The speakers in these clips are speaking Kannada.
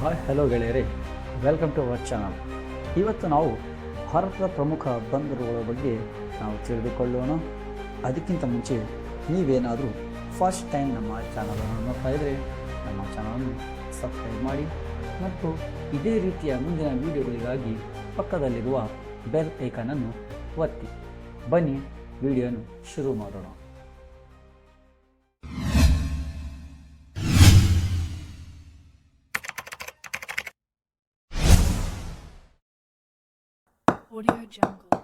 ಹಾಯ್ ಹಲೋ ಗೆಳೆಯರೇ. ವೆಲ್ಕಮ್ ಟು ಅವರ್ ಚಾನಲ್ ಇವತ್ತು ನಾವು ಭಾರತದ ಪ್ರಮುಖ ಬಂದರುಗಳ ಬಗ್ಗೆ ನಾವು ತಿಳಿದುಕೊಳ್ಳೋಣ. ಅದಕ್ಕಿಂತ ಮುಂಚೆ ನೀವೇನಾದರೂ ಫಸ್ಟ್ ಟೈಮ್ ನಮ್ಮ ಚಾನಲನ್ನು ನೋಡ್ತಾ ಇದ್ದರೆ ನಮ್ಮ ಚಾನಲನ್ನು ಸಬ್ಸ್ಕ್ರೈಬ್ ಮಾಡಿ ಮತ್ತು ಇದೇ ರೀತಿಯ ಮುಂದಿನ ವಿಡಿಯೋಗಳಿಗಾಗಿ ಪಕ್ಕದಲ್ಲಿರುವ ಬೆಲ್ ಐಕಾನನ್ನು ಒತ್ತಿ. ಬನ್ನಿ, ವಿಡಿಯೋನು ಶುರು ಮಾಡೋಣ. Audio Jungle.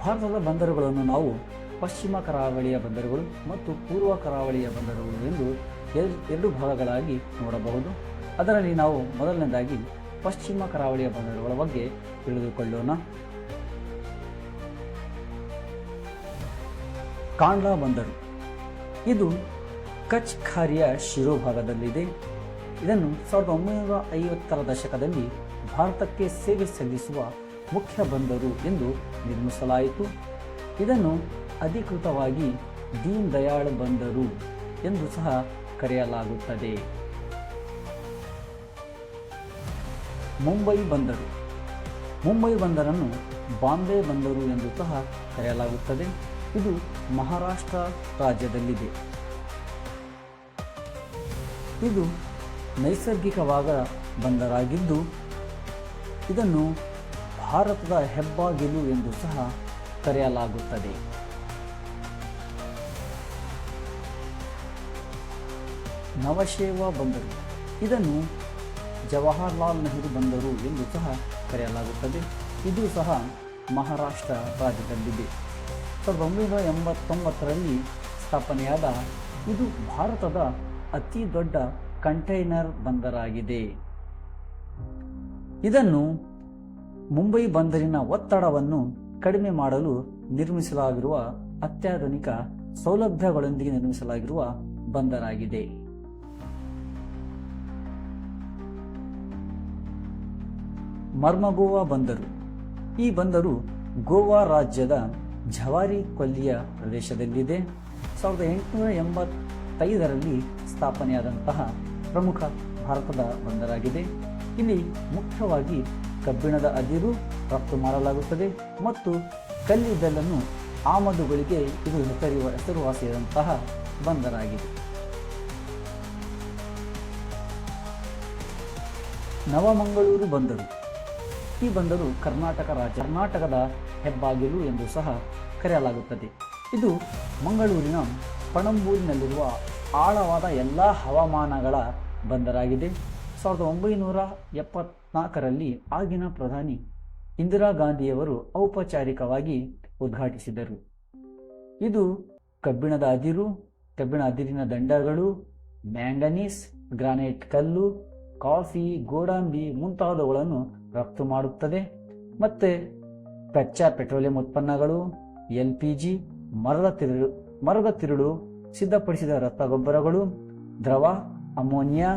ಭಾರತದ ಬಂದರುಗಳನ್ನು ನಾವು ಪಶ್ಚಿಮ ಕರಾವಳಿಯ ಬಂದರುಗಳು ಮತ್ತು ಪೂರ್ವ ಕರಾವಳಿಯ ಬಂದರುಗಳು ಎಂದು ಎರ್- ಎರಡು ಭಾಗಗಳಾಗಿ ನೋಡಬಹುದು. ಅದರಲ್ಲಿ ನಾವು ಮೊದಲನೇದಾಗಿ ಪಶ್ಚಿಮ ಕರಾವಳಿಯ ಬಂದರುಗಳ ಬಗ್ಗೆ ತಿಳಿದುಕೊಳ್ಳೋಣ. ಕಾಂಡ್ಲಾ ಬಂದರು. ಇದು ಕಚ್ ಖಾರಿಯ ಶಿರೋಭಾಗದಲ್ಲಿದೆ. ಇದನ್ನು ಸಾವಿರದ ಒಂಬೈನೂರ ಐವತ್ತರ ದಶಕದಲ್ಲಿ ಭಾರತಕ್ಕೆ ಸೇವೆ ಸಲ್ಲಿಸುವ ಮುಖ್ಯ ಬಂದರು ಎಂದು ನಿರ್ಮಿಸಲಾಯಿತು. ಇದನ್ನು ಅಧಿಕೃತವಾಗಿ ದೀನ್ ದಯಾಳ್ ಬಂದರು ಎಂದು ಸಹ ಕರೆಯಲಾಗುತ್ತದೆ. ಮುಂಬೈ ಬಂದರು. ಮುಂಬೈ ಬಂದರನ್ನು ಬಾಂಬೆ ಬಂದರು ಎಂದು ಸಹ ಕರೆಯಲಾಗುತ್ತದೆ. ಇದು ಮಹಾರಾಷ್ಟ್ರ ರಾಜ್ಯದಲ್ಲಿದೆ. ಇದು ನೈಸರ್ಗಿಕವಾದ ಬಂದರಾಗಿದ್ದು, ಇದನ್ನು ಭಾರತದ ಹೆಬ್ಬಾಗಿಲು ಎಂದು ಸಹ ಕರೆಯಲಾಗುತ್ತದೆ. ನವಶೇವಾ ಬಂದರು. ಇದನ್ನು ಜವಾಹರ್ಲಾಲ್ ನೆಹರು ಬಂದರು ಎಂದು ಸಹ ಕರೆಯಲಾಗುತ್ತದೆ. ಇದು ಸಹ ಮಹಾರಾಷ್ಟ್ರ ರಾಜ್ಯದಲ್ಲಿದೆ. ಸಾವಿರದ ಒಂಬೈನೂರ ಎಂಬತ್ತೊಂಬತ್ತರಲ್ಲಿ ಸ್ಥಾಪನೆಯಾದ ಇದು ಭಾರತದ ಅತಿ ದೊಡ್ಡ ಕಂಟೈನರ್ ಬಂದರಾಗಿದೆ. ಇದನ್ನು ಮುಂಬೈ ಬಂದರಿನ ಒತ್ತಡವನ್ನು ಕಡಿಮೆ ಮಾಡಲು ನಿರ್ಮಿಸಲಾಗಿರುವ ಅತ್ಯಾಧುನಿಕ ಸೌಲಭ್ಯಗಳೊಂದಿಗೆ ನಿರ್ಮಿಸಲಾಗಿರುವ ಬಂದರಾಗಿದೆ. ಮರ್ಮಗೋವಾ ಬಂದರು. ಈ ಬಂದರು ಗೋವಾ ರಾಜ್ಯದ ಝವಾರಿ ಕೊಲ್ಲಿಯ ಪ್ರದೇಶದಲ್ಲಿದೆ. ಸಾವಿರದ ಎಂಟುನೂರ ಎಂಬತ್ತೈದರಲ್ಲಿ ಸ್ಥಾಪನೆಯಾದಂತಹ ಪ್ರಮುಖ ಭಾರತದ ಬಂದರಾಗಿದೆ. ಇಲ್ಲಿ ಮುಖ್ಯವಾಗಿ ಕಬ್ಬಿಣದ ಅದಿರು ರಫ್ತು ಮಾಡಲಾಗುತ್ತದೆ ಮತ್ತು ಕಲ್ಲಿದ್ದಲನ್ನು ಆಮದುಗಳಿಗೆ ಇದು ಹೆಸರಿವ, ಹೆಸರುವಾಸಿಯಾದಂತಹ ಬಂದರಾಗಿದೆ. ನವಮಂಗಳೂರು ಬಂದರು. ಈ ಬಂದರು ಕರ್ನಾಟಕ ರಾಜ್ಯ. ಕರ್ನಾಟಕದ ಹೆಬ್ಬಾಗಿಲು ಎಂದು ಸಹ ಕರೆಯಲಾಗುತ್ತದೆ. ಇದು ಮಂಗಳೂರಿನ ಪಣಂಬೂರಿನಲ್ಲಿರುವ ಆಳವಾದ ಎಲ್ಲ ಹವಾಮಾನಗಳ ಬಂದರಾಗಿದೆ. ಸಾವಿರದ ಒಂಬೈನೂರ ಎಪ್ಪತ್ನಾಲ್ಕರಲ್ಲಿ ಆಗಿನ ಪ್ರಧಾನಿ ಇಂದಿರಾ ಗಾಂಧಿಯವರು ಔಪಚಾರಿಕವಾಗಿ ಉದ್ಘಾಟಿಸಿದರು. ಇದು ಕಬ್ಬಿಣದ ಅದಿರು, ಕಬ್ಬಿಣ ಅದಿರಿನ ದಂಡಗಳು, ಮ್ಯಾಂಗನೀಸ್, ಗ್ರಾನೈಟ್ ಕಲ್ಲು, ಕಾಫಿ, ಗೋಡಂಬಿ ಮುಂತಾದವುಗಳನ್ನು ರಫ್ತು ಮಾಡುತ್ತದೆ. ಮತ್ತೆ ಕಚ್ಚಾ ಪೆಟ್ರೋಲಿಯಂ ಉತ್ಪನ್ನಗಳು, ಎಲ್ ಪಿ ಜಿ, ಮರದ ತಿರುಳು ಮರದ ತಿರುಳು, ಸಿದ್ಧಪಡಿಸಿದ ರಸಗೊಬ್ಬರಗಳು ದ್ರವ, ಅಮೋನಿಯಾ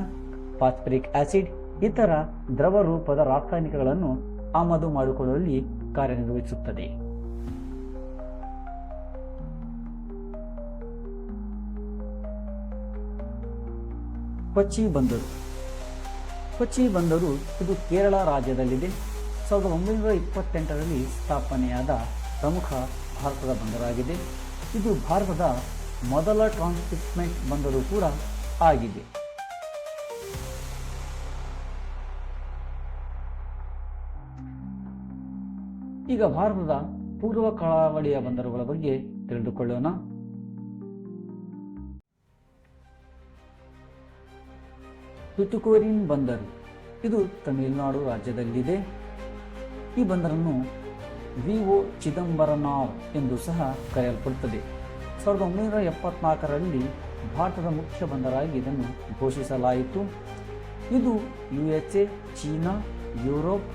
ಫಾಸ್ಪರಿಕ್ ಆಸಿಡ್, ಇತರ ದ್ರವ ರೂಪದ ರಾಸಾಯನಿಕಗಳನ್ನು ಆಮದು ಮಾಡಿಕೊಳ್ಳುವಲ್ಲಿ ಕಾರ್ಯನಿರ್ವಹಿಸುತ್ತದೆ. ಕೊಚ್ಚಿ ಬಂದರು. ಕೊಚ್ಚಿ ಬಂದರು ಇದು ಕೇರಳ ರಾಜ್ಯದಲ್ಲಿದೆ. ಸಾವಿರದ ಒಂಬೈನೂರ ಇಪ್ಪತ್ತೆಂಟರಲ್ಲಿ ಸ್ಥಾಪನೆಯಾದ ಪ್ರಮುಖ ಭಾರತದ ಬಂದರಾಗಿದೆ. ಇದು ಭಾರತದ ಮೊದಲ ಟ್ರಾನ್ಸ್ಪಿಟ್ಮೆಂಟ್ ಬಂದರು ಕೂಡ ಆಗಿದೆ. ಈಗ ಭಾರತದ ಪೂರ್ವ ಕರಾವಳಿಯ ಬಂದರುಗಳ ಬಗ್ಗೆ ತಿಳಿದುಕೊಳ್ಳೋಣ. ತುತುಕೋರಿನ್ ಬಂದರು. ಇದು ತಮಿಳುನಾಡು ರಾಜ್ಯದಲ್ಲಿದೆ. ಈ ಬಂದರನ್ನು ವಿ ಒ ಚಿದಂಬರನಾವ್ ಎಂದು ಸಹ ಕರೆಯಲ್ಪಡುತ್ತದೆ. ಸಾವಿರದ ಒಂಬೈನೂರ ಎಪ್ಪತ್ನಾಲ್ಕರಲ್ಲಿ ಭಾರತದ ಮುಖ್ಯ ಬಂದರಾಗಿ ಇದನ್ನು ಘೋಷಿಸಲಾಯಿತು. ಇದು U S A China, Europe,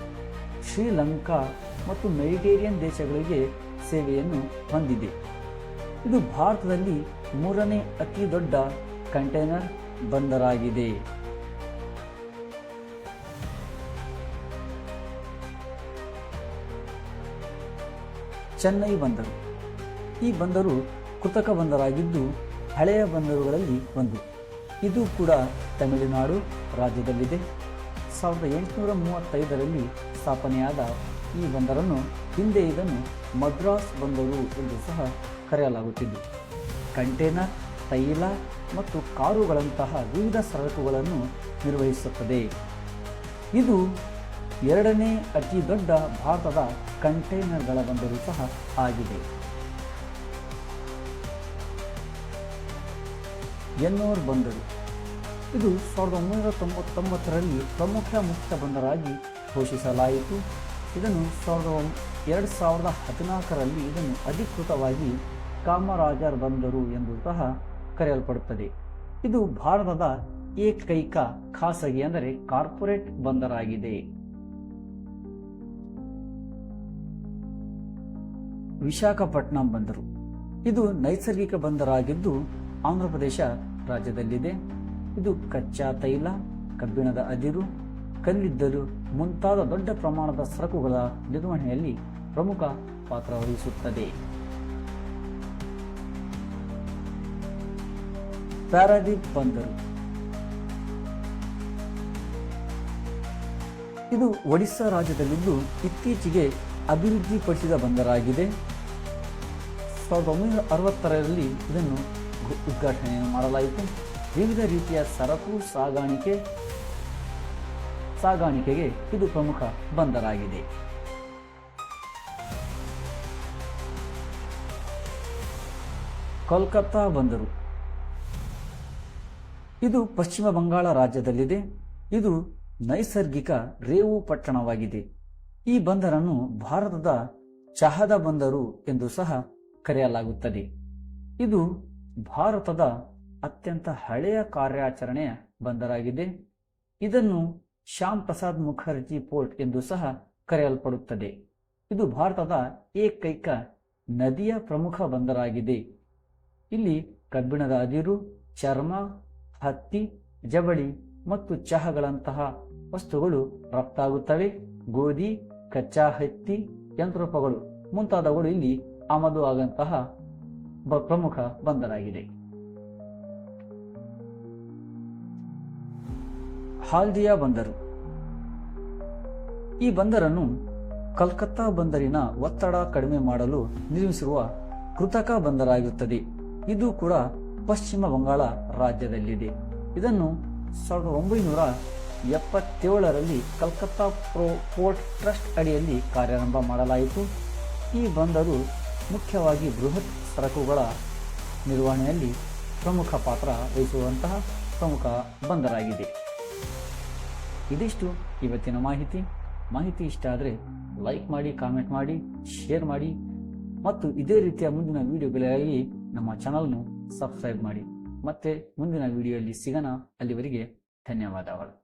Sri Lanka ಮತ್ತು ಮೆಡಿಟೇರಿಯನ್ ದೇಶಗಳಿಗೆ ಸೇವೆಯನ್ನು ಹೊಂದಿದೆ. ಇದು ಭಾರತದಲ್ಲಿ ಮೂರನೇ ಅತಿ ದೊಡ್ಡ ಕಂಟೈನರ್ ಬಂದರಾಗಿದೆ ಚೆನ್ನೈ ಬಂದರು. ಈ ಬಂದರು ಕೃತಕ ಬಂದರಾಗಿದ್ದು ಹಳೆಯ ಬಂದರುಗಳಲ್ಲಿ ಒಂದು. ಇದು ಕೂಡ ತಮಿಳುನಾಡು ರಾಜ್ಯದಲ್ಲಿದೆ. ಸಾವಿರದ ಎಂಟುನೂರ ಮೂವತ್ತೈದರಲ್ಲಿ ಸ್ಥಾಪನೆಯಾದ ಈ ಬಂದರನ್ನು ಹಿಂದೆ ಇದನ್ನು ಮದ್ರಾಸ್ ಬಂದರು ಎಂದು ಸಹ ಕರೆಯಲಾಗುತ್ತಿದ್ದು. ಕಂಟೇನರ್ ತೈಲ ಮತ್ತು ಕಾರುಗಳಂತಹ ವಿವಿಧ ಸರಕುಗಳನ್ನು ನಿರ್ವಹಿಸುತ್ತದೆ. ಇದು ಎರಡನೇ ಅತಿ ದೊಡ್ಡ ಭಾರತದ ಕಂಟೈನರ್ಗಳ ಬಂದರು ಸಹ ಆಗಿದೆ. ಎನ್ನೋರ್ ಬಂದರು. ಇದು ಸಾವಿರದ ಒಂಬೈನೂರ ತೊಂಬತ್ತೊಂಬತ್ತರಲ್ಲಿ ಪ್ರಮುಖ ಮುಕ್ತ ಬಂದರಾಗಿ ಘೋಷಿಸಲಾಯಿತು. ಇದನ್ನು ಸಾವಿರದ ಎರಡು ಸಾವಿರದ ಹದಿನಾಲ್ಕರಲ್ಲಿ ಇದನ್ನು ಅಧಿಕೃತವಾಗಿ ಕಾಮರಾಜರ್ ಬಂದರು ಎಂದು ಸಹ ಕರೆಯಲ್ಪಡುತ್ತದೆ. ಇದು ಭಾರತದ ಏಕೈಕ ಖಾಸಗಿ ಅಂದರೆ ಕಾರ್ಪೊರೇಟ್ ಬಂದರಾಗಿದೆ. ವಿಶಾಖಪಟ್ಟಣಂ ಬಂದರು. ಇದು ನೈಸರ್ಗಿಕ ಬಂದರಾಗಿದ್ದು ಆಂಧ್ರಪ್ರದೇಶ ರಾಜ್ಯದಲ್ಲಿದೆ. ಇದು ಕಚ್ಚಾ ತೈಲ, ಕಬ್ಬಿಣದ ಅದಿರು, ಕಲ್ಲಿದ್ದಲು ಮುಂತಾದ ದೊಡ್ಡ ಪ್ರಮಾಣದ ಸರಕುಗಳ ನಿರ್ವಹಣೆಯಲ್ಲಿ ಪ್ರಮುಖ ಪಾತ್ರ ವಹಿಸುತ್ತದೆ. ಪ್ಯಾರಾದೀಪ್ ಬಂದರು. ಇದು ಒಡಿಶಾ ರಾಜ್ಯದಲ್ಲಿದ್ದು ಇತ್ತೀಚೆಗೆ ಅಭಿವೃದ್ಧಿಪಡಿಸಿದ ಬಂದರಾಗಿದೆ. ಸಾವಿರದ ಒಂಬೈನೂರ ಅರವತ್ತರಲ್ಲಿ ಇದನ್ನು ಉದ್ಘಾಟನೆಯನ್ನು ಉದ್ಘಾಟನೆ ಮಾಡಲಾಯಿತು. ವಿವಿಧ ರೀತಿಯ ಸರಕು ಸಾಗಾಣಿಕೆ ಸಾಗಾಣಿಕೆಗೆ ಇದು ಪ್ರಮುಖ ಬಂದರಾಗಿದೆ. ಕೋಲ್ಕತ್ತಾ ಬಂದರು. ಇದು ಪಶ್ಚಿಮ ಬಂಗಾಳ ರಾಜ್ಯದಲ್ಲಿದೆ. ಇದು ನೈಸರ್ಗಿಕ ರೇವು ಪಟ್ಟಣವಾಗಿದೆ. ಈ ಬಂದರನ್ನು ಭಾರತದ ಚಹದ ಬಂದರು ಎಂದು ಸಹ ಕರೆಯಲಾಗುತ್ತದೆ. ಇದು ಭಾರತದ ಅತ್ಯಂತ ಹಳೆಯ ಕಾರ್ಯಾಚರಣೆಯ ಬಂದರಾಗಿದೆ. ಇದನ್ನು ಶ್ಯಾಮ್ ಪ್ರಸಾದ್ ಮುಖರ್ಜಿ ಪೋರ್ಟ್ ಎಂದು ಸಹ ಕರೆಯಲ್ಪಡುತ್ತದೆ. ಇದು ಭಾರತದ ಏಕೈಕ ನದಿಯ ಪ್ರಮುಖ ಬಂದರಾಗಿದೆ. ಇಲ್ಲಿ ಕಬ್ಬಿಣದ ಅದಿರು, ಚರ್ಮ, ಹತ್ತಿ, ಜವಳಿ ಮತ್ತು ಚಹಗಳಂತಹ ವಸ್ತುಗಳು ರಫ್ತಾಗುತ್ತವೆ. ಗೋಧಿ, ಕಚ್ಚಾ ಹತ್ತಿ ಯಂತ್ರೋಪಗಳು ಮುಂತಾದವುಗಳು ಇಲ್ಲಿ ಆಮದು ಆಗಂತಹ ಪ್ರಮುಖ ಬಂದರಾಗಿದೆ. ಹಾಲ್ದಿಯಾ ಬಂದರು. ಈ ಬಂದರನ್ನು ಕಲ್ಕತ್ತಾ ಬಂದರಿನ ಒತ್ತಡ ಕಡಿಮೆ ಮಾಡಲು ನಿರ್ಮಿಸಿರುವ ಕೃತಕ ಬಂದರಾಗಿರುತ್ತದೆ. ಇದು ಕೂಡ ಪಶ್ಚಿಮ ಬಂಗಾಳ ರಾಜ್ಯದಲ್ಲಿದೆ. ಇದನ್ನು ಸಾವಿರದ ಒಂಬೈನೂರ ಎಪ್ಪತ್ತೇಳರಲ್ಲಿ ಕಲ್ಕತ್ತಾ ಪ್ರೋ, ಪೋರ್ಟ್ ಟ್ರಸ್ಟ್ ಅಡಿಯಲ್ಲಿ ಕಾರ್ಯಾರಂಭ ಮಾಡಲಾಯಿತು. ಈ ಬಂದರು ಮುಖ್ಯವಾಗಿ ಬೃಹತ್ ಸರಕುಗಳ ನಿರ್ವಹಣೆಯಲ್ಲಿ ಪ್ರಮುಖ ಪಾತ್ರ ವಹಿಸುವಂತಹ ಪ್ರಮುಖ ಬಂದರಾಗಿದೆ. ಇದಿಷ್ಟು ಇವತ್ತಿನ ಮಾಹಿತಿ. ಮಾಹಿತಿ ಇಷ್ಟ ಆದರೆ ಲೈಕ್ ಮಾಡಿ, ಕಾಮೆಂಟ್ ಮಾಡಿ, ಶೇರ್ ಮಾಡಿ. ಮತ್ತು ಇದೇ ರೀತಿಯ ಮುಂದಿನ ವಿಡಿಯೋಗಳಿಗಾಗಿ ನಮ್ಮ ಚಾನಲ್ನು ಸಬ್ಸ್ಕ್ರೈಬ್ ಮಾಡಿ. ಮತ್ತೆ ಮುಂದಿನ ವಿಡಿಯೋಯಲ್ಲಿ ಸಿಗೋಣ. ಅಲ್ಲಿವರೆಗೆ ಧನ್ಯವಾದಗಳು.